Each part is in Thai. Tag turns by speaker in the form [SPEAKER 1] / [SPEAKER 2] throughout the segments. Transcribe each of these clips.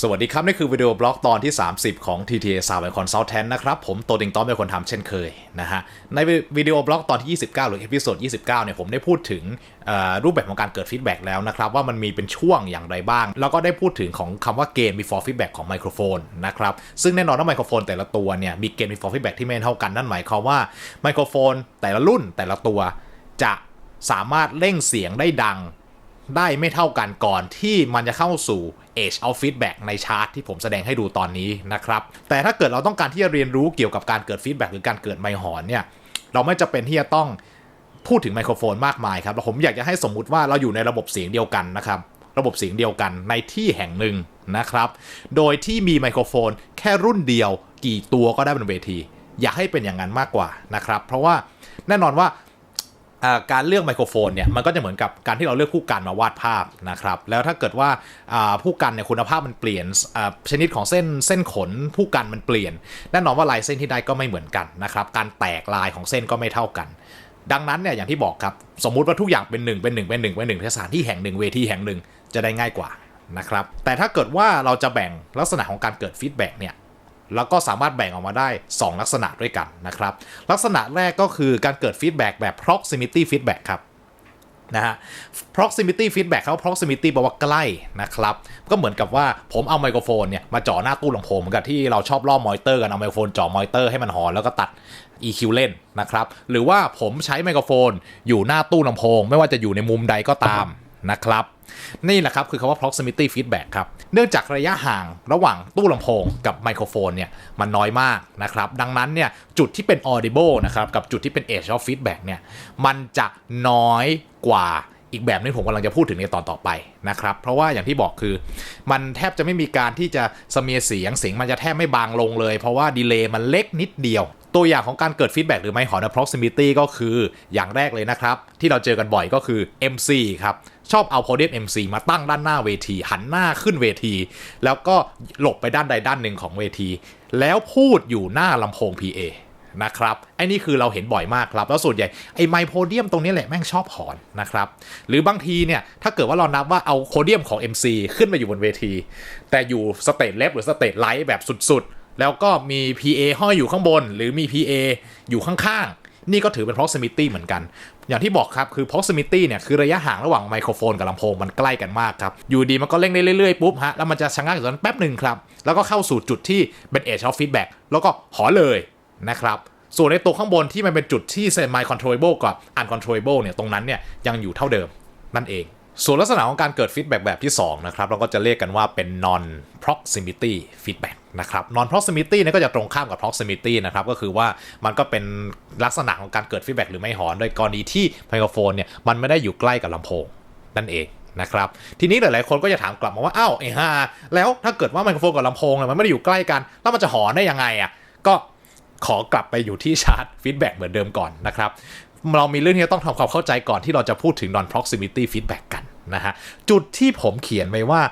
[SPEAKER 1] สวัสดีครับ นี่คือวิดีโอบล็อกตอนที่ 30 ของ TTA Sound and Consultant นะครับ ผมโตติงต้อมเป็นคนทำเช่นเคยนะฮะ ในวิดีโอบล็อกตอนที่ 29 หรือเอพิโซด 29 เนี่ยผมได้พูดถึงรูปแบบของการเกิดฟีดแบ็กแล้วนะครับ ว่ามันมีเป็นช่วงอย่างไรบ้าง แล้วก็ได้พูดถึงของคำว่าเกณฑ์ before feedback ของไมโครโฟนนะครับ ซึ่งแน่นอนว่าไมโครโฟนแต่ละตัวเนี่ยมีเกณฑ์ before feedback ที่ไม่เท่ากันนั่นหมายความว่าไมโครโฟนแต่ละรุ่นแต่ละตัวจะสามารถเร่งเสียงได้ดัง ได้ไม่เท่ากันก่อนที่มันจะเข้าสู่ Age of Feedback ในชาร์ตที่ผมแสดงให้ดูตอนนี้นะครับ แต่ถ้าเกิดเราต้องการที่จะเรียนรู้เกี่ยวกับการเกิดฟีดแบ็กหรือการเกิดไมหอนเนี่ย เราไม่จะเป็นที่จะต้องพูดถึงไมโครโฟนมากมายครับผมอยากจะให้สมมุติว่าเราอยู่ในระบบเสียงเดียวกันนะครับ ระบบเสียงเดียวกันในที่แห่งหนึ่งนะครับ โดยที่มีไมโครโฟนแค่รุ่นเดียว กี่ตัวก็ได้บนเวที อยากให้เป็นอย่างนั้นมากกว่านะครับ เพราะว่าแน่นอนว่า การเลือกไมโครโฟนเนี่ยมันก็จะเหมือนกับการที่เราเลือกผู้กันมาวาดภาพนะครับแล้วถ้าเกิดว่าผู้กันเนี่ยคุณภาพมันเปลี่ยนชนิดของเส้นเส้นขนผู้กันมันเปลี่ยนแน่นอนว่าลายเส้นที่ได้ก็ไม่เหมือนกันนะครับการแตกลายของเส้นก็ไม่เท่ากัน ดังนั้นเนี่ยอย่างที่บอกครับสมมุติว่าทุกอย่างเป็นหนึ่งเป็นหนึ่งเป็นหนึ่งเป็นหนึ่งสถานที่แห่งหนึ่งเวทีแห่งหนึ่งจะได้ง่ายกว่านะครับแต่ถ้าเกิดว่าเราจะแบ่งลักษณะของการเกิดฟีดแบ็กเนี่ย แล้วก็สามารถแบ่งออกมาได้ 2 ลักษณะด้วยกันนะครับ ลักษณะแรกก็คือการเกิดฟีดแบ็กแบบ proximity feedback ครับนะฮะ proximity feedback เขา proximity แปลว่าใกล้นะครับ ก็เหมือนกับว่าผมเอาไมโครโฟนเนี่ย มาจ่อหน้าตู้ลำโพงเหมือนกับที่เราชอบล่อมอนิเตอร์กัน เอาไมโครโฟนจ่อมอนิเตอร์ให้มันหอนแล้วก็ตัด EQ เล่นนะครับ หรือว่าผมใช้ไมโครโฟนอยู่หน้าตู้ลำโพง ไม่ว่าจะอยู่ในมุมใดก็ตาม นะครับ นี่แหละครับคือคำว่า proximity feedback ครับ เนื่องจากระยะห่างระหว่างตู้ลำโพงกับไมโครโฟนเนี่ยมันน้อยมากนะครับ ดังนั้นเนี่ยจุดที่เป็น audible นะครับกับจุดที่เป็น edge of feedback เนี่ยมันจะน้อยกว่าอีกแบบนึงผมกำลังจะพูดถึงในตอนต่อไปนะครับ เพราะว่าอย่างที่บอกคือ มันแทบจะไม่มีการที่จะสเมียเสียงเสียงมันจะแทบไม่บางลงเลย เพราะว่าดีเลย์มันเล็กนิดเดียว ตัวอย่างของการเกิดฟีดแบ็กหรือไม่หอน proximity ก็คืออย่างแรกเลยนะครับ ที่เราเจอกันบ่อยก็คือ MC ครับ ชอบเอาโพเดียม MC มาตั้งด้านหน้าเวที หันหน้าขึ้นเวที แล้วก็หลบไปด้านใดด้านหนึ่งของเวที แล้วพูดอยู่หน้าลำโพง PA นะครับไอ้นี่คือเราเห็นบ่อยมากครับ แล้วส่วนใหญ่ไอ้ไมโพเดียมตรงนี้แหละแม่งชอบหอนนะครับ หรือบางทีเนี่ย ถ้าเกิดว่าเรานับว่าเอาโพเดียมของ MC ขึ้นมาอยู่บนเวที แต่อยู่สเตจเลฟหรือสเตจไลท์แบบสุดๆ แล้วก็มี PA ห้อยอยู่ข้างบน หรือมี PA อยู่ข้างๆ นี่ก็ถือเป็น proximity เหมือนกัน อย่างที่บอกครับ คือ proximity เนี่ย คือระยะห่างระหว่างไมโครโฟนกับลำโพงมันใกล้กันมากครับ อยู่ดีมันก็เร่งได้เรื่อยๆ ปุ๊บฮะ แล้วมันจะชะงักอยู่ตอนแป๊บหนึ่งครับ แล้วก็เข้าสู่จุดที่เป็น edge of feedback แล้วก็หอเลยนะครับส่วนในตัวข้างบนที่มันเป็นจุดที่ semi controllable กับ uncontrollable เนี่ยตรงนั้นเนี่ยยังอยู่เท่าเดิมนั่นเอง ส่วนลักษณะของการเกิดฟีดแบ็กแบบที่ 2 นะครับ เราก็จะเรียกกันว่าเป็น non proximity feedback นะครับ non proximity เนี่ยก็จะตรงข้ามกับ proximity นะครับ ก็คือว่ามันก็เป็นลักษณะของการเกิดฟีดแบ็กหรือไม่หอน โดยกรณีที่ไมโครโฟนเนี่ยมันไม่ได้อยู่ใกล้กับลำโพงนั่นเองนะครับ ทีนี้หลาย ๆ คนก็จะถามกลับมาว่า อ้าวไอ้ห่าแล้วถ้าเกิดว่าไมโครโฟนกับลำโพงมันไม่ได้อยู่ใกล้กัน แล้วมันจะหอนได้ยังไงอะก็ขอกลับไปอยู่ที่ชาร์ตฟีดแบ็กเหมือนเดิมก่อนนะครับ เรามีเรื่องที่ต้องทำความเข้าใจก่อนที่เราจะพูดถึง non proximity feedback กันนะฮะ จุดที่ผมเขียนไว้ว่า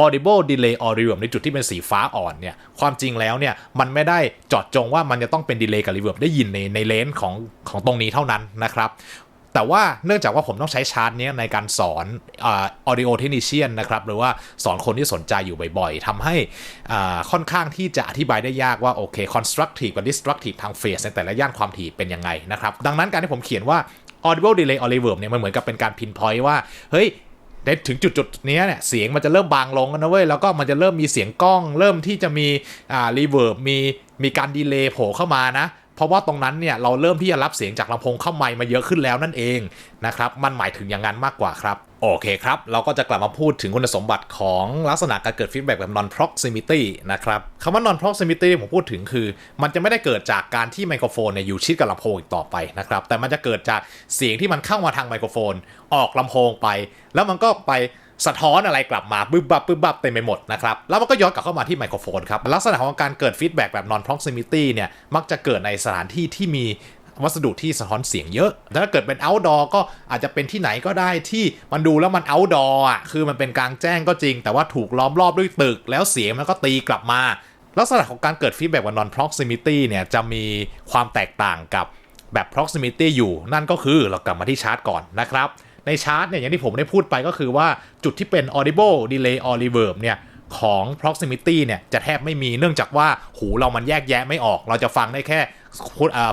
[SPEAKER 1] audible delay audio ในจุดที่เป็นสีฟ้าอ่อนเนี่ย ความจริงแล้วเนี่ย มันไม่ได้จอดจงว่ามันจะต้องเป็น delay กับ reverb ได้ยินในในเลนส์ของของตรงนี้เท่านั้นนะครับ แต่ว่าเนื่องจากว่าผมต้องใช้ชาร์ตนี้ในการสอนอ่า audio technician นะครับหรือว่าสอนคนที่สนใจอยู่บ่อยๆทำให้ค่อนข้างที่จะอธิบายได้ยากว่าโอเค constructive กับ destructive ทางเฟสในแต่ละย่านความถี่เป็นยังไงนะครับดังนั้นการที่ผมเขียนว่า audible delay or reverb เนี่ยมันเหมือนกับเป็นการ pinpoint ว่าเฮ้ยได้ถึงจุดจุดๆนี้เนี่ยเสียงมันจะเริ่มบางลงนนะเว้ย แล้วก็มันจะเริ่มมีเสียงกล้อง เริ่มที่จะมีอ่ารีเวิร์บมีมีการดีเลย์โผล่เข้ามานะ เพราะว่าตรงนั้นเนี่ยเราเริ่มที่จะรับเสียงจากลำโพงเข้าไมมาเยอะขึ้นแล้วนั่นเองนะครับมันหมายถึงอย่างนั้นมากกว่าครับโอเคครับ เราก็จะกลับมาพูดถึงคุณสมบัติของลักษณะการเกิดฟีดแบ็กแบบ non proximity นะครับคำว่า non proximity ผมพูดถึงคือ มันจะไม่ได้เกิดจากการที่ไมโครโฟนเนี่ยอยู่ชิดกับลำโพงอีกต่อไปนะครับแต่มันจะเกิดจากเสียงที่มันเข้ามาทางไมโครโฟน ออกลำโพงไป แล้วมันก็ไป สะท้อนอะไรกลับมาบึบบับบึบบับเต็มไปหมดนะครับ แล้วมันก็ย้อนกลับเข้ามาที่ไมโครโฟนครับ ลักษณะของการเกิดฟีดแบ็กแบบ non proximity เนี่ย มักจะเกิดในสถานที่ที่มีวัสดุที่สะท้อนเสียงเยอะ ถ้าเกิดเป็น outdoor ก็อาจจะเป็นที่ไหนก็ได้ที่มันดูแล้วมัน outdoor อะ คือมันเป็นกลางแจ้งก็จริง แต่ว่าถูกล้อมรอบด้วยตึก แล้วเสียงมันก็ตีกลับมา ลักษณะของการเกิดฟีดแบ็กแบบ non proximity เนี่ย จะมีความแตกต่างกับแบบ proximity อยู่ นั่นก็คือเรากลับมาที่ชาร์ตก่อนนะครับ ในชาร์ตเนี่ยอย่างที่ผมได้พูดไปก็คือว่าจุดที่เป็น audible delay or reverb เนี่ยของ proximity เนี่ยจะแทบไม่มีเนื่องจากว่าหูเรามันแยกแยะไม่ออก เราจะฟังได้แค่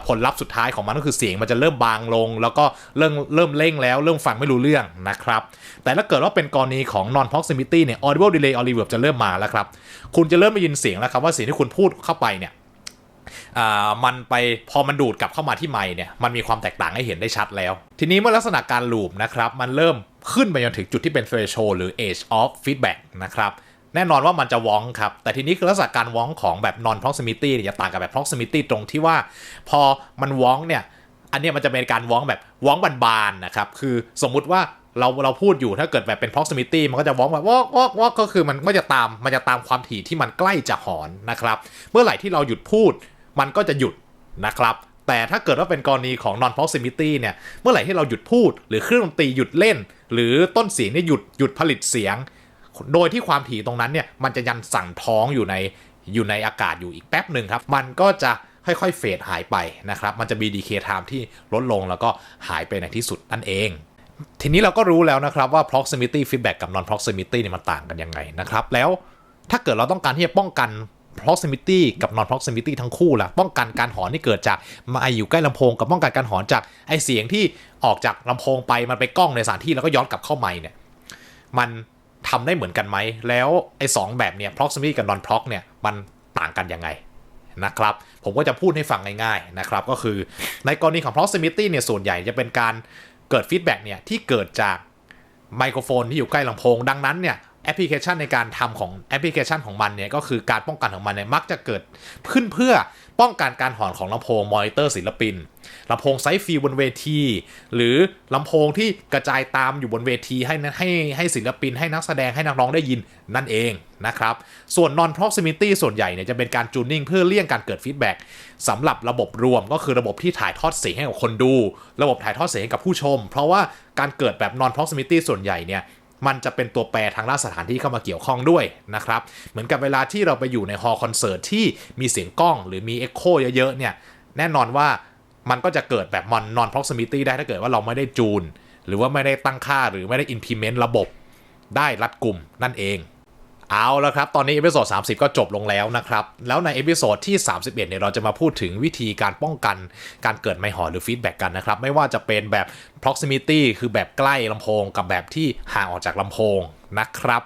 [SPEAKER 1] ผลลัพธ์สุดท้ายของมันก็คือเสียงมันจะเริ่มบางลง แล้วก็เริ่มเริ่มเร่งแล้ว เริ่มฟังไม่รู้เรื่องนะครับ แต่ถ้าเกิดว่าเป็นกรณีของ non proximity เนี่ย audible delay or reverb จะเริ่มมาแล้วครับ คุณจะเริ่มได้ยินเสียงแล้วครับว่าเสียงที่คุณพูดเข้าไปเนี่ย มันไปพอมันดูดกลับเข้ามาที่ไมค์เนี่ยมันมีความแตกต่างให้เห็นได้ชัดแล้ว ทีนี้เมื่อลักษณะการลูปนะครับมันเริ่มขึ้นไปจนถึงจุดที่เป็น threshold หรือ age of feedback นะครับแน่นอนว่ามันจะวองครับ แต่ทีนี้คือลักษณะการวองของแบบ non proximity จะต่างกับแบบ proximity ตรงที่ว่า พอมันวองเนี่ย อันนี้มันจะเป็นการวองแบบวองบานๆนะครับ คือสมมุติว่าเราเราพูดอยู่ถ้าเกิดแบบเป็น proximity มันก็จะวองแบบวอกวอกวอกก็คือมันก็จะตามมันจะตามความถี่ที่มันใกล้จะหอนนะครับ เมื่อไหร่ที่เราหยุดพูด มันก็จะหยุดนะครับ แต่ถ้าเกิดว่าเป็นกรณีของ non proximity เนี่ย เมื่อไหร่ที่เราหยุดพูด หรือเครื่องดนตรีหยุดเล่น หรือต้นเสียงเนี่ยหยุดหยุดผลิตเสียง โดยที่ความถี่ตรงนั้นเนี่ยมันจะยันสั่งท้องอยู่ในอยู่ในอากาศอยู่อีกแป๊บหนึ่งครับ มันก็จะค่อยๆเฟดหายไปนะครับ มันจะมีดีเคทามที่ลดลงแล้วก็หายไปในที่สุดนั่นเอง ทีนี้เราก็รู้แล้วนะครับว่า proximity feedback กับ non proximity เนี่ยมันต่างกันยังไงนะครับ แล้วถ้าเกิดเราต้องการที่จะป้องกัน proximity กับ non proximity ทั้งคู่ล่ะ ป้องกันการหอนที่เกิดจากมาอยู่ใกล้ลำโพงกับป้องกันการหอนจากไอเสียงที่ออกจากลำโพงไปมันไปกล้องในสถานที่แล้วก็ย้อนกลับเข้าไมค์เนี่ยมันทำได้เหมือนกันไหม แล้วไอ้สแบบเนี่ย proximity กับ non prox เนี่ยมันต่างกันยังไงนะครับ ผมก็จะพูดให้ฟังง่ายๆนะครับ ก็คือในกรณีของ proximity เนี่ยส่วนใหญ่จะเป็นการเกิด feedback เนี่ยที่เกิดจากไมโครโฟนที่อยู่ใกล้ลำโพง ดังนั้นเนี่ย แอปพลิเคชันในการทำของแอปพลิเคชันของมันเนี่ยก็คือการป้องกันของมันเนี่ยมักจะเกิดขึ้นเพื่อป้องกันการหอนของลำโพงมอนิเตอร์ศิลปินลำโพงไซฟิลบนเวที หรือลำโพงที่กระจายตามอยู่บนเวทีให้ให้ให้ศิลปิน ให้นักแสดงให้นักร้องได้ยินนั่นเองนะครับ ส่วน non proximity ส่วนใหญ่เนี่ยจะเป็นการจูนนิ่งเพื่อเลี่ยงการเกิดฟีดแบ็กสำหรับระบบรวมก็คือระบบที่ถ่ายทอดเสียงให้กับคนดู ระบบถ่ายทอดเสียงให้กับผู้ชม เพราะว่าการเกิดแบบ non proximity ส่วนใหญ่เนี่ย มันจะเป็นตัวแปรทางด้านสถานที่เข้ามาเกี่ยวข้องด้วยนะครับ เหมือนกับเวลาที่เราไปอยู่ในฮอลล์คอนเสิร์ตที่มีเสียงกล้องหรือมีเอ็กโคเยอะๆเนี่ยแน่นอนว่ามันก็จะเกิดแบบมอนนอนพ็อกซิมิตี้ได้ถ้าเกิดว่าเราไม่ได้จูน หรือว่าไม่ได้ตั้งค่าหรือไม่ได้ implement ระบบได้รัดกลุ่มนั่นเอง เอาแล้วครับ ตอนนี้เอพิโซด30 ก็จบลงแล้วนะครับ แล้วในเอพิโซดที่ 31 เนี่ยเราจะมาพูดถึงวิธีการป้องกันการเกิดไมหอหรือฟีดแบ็กกันนะครับ ไม่ว่าจะเป็นแบบ proximity คือแบบใกล้ลำโพงกับแบบที่ห่างออกจากลำโพงนะครับ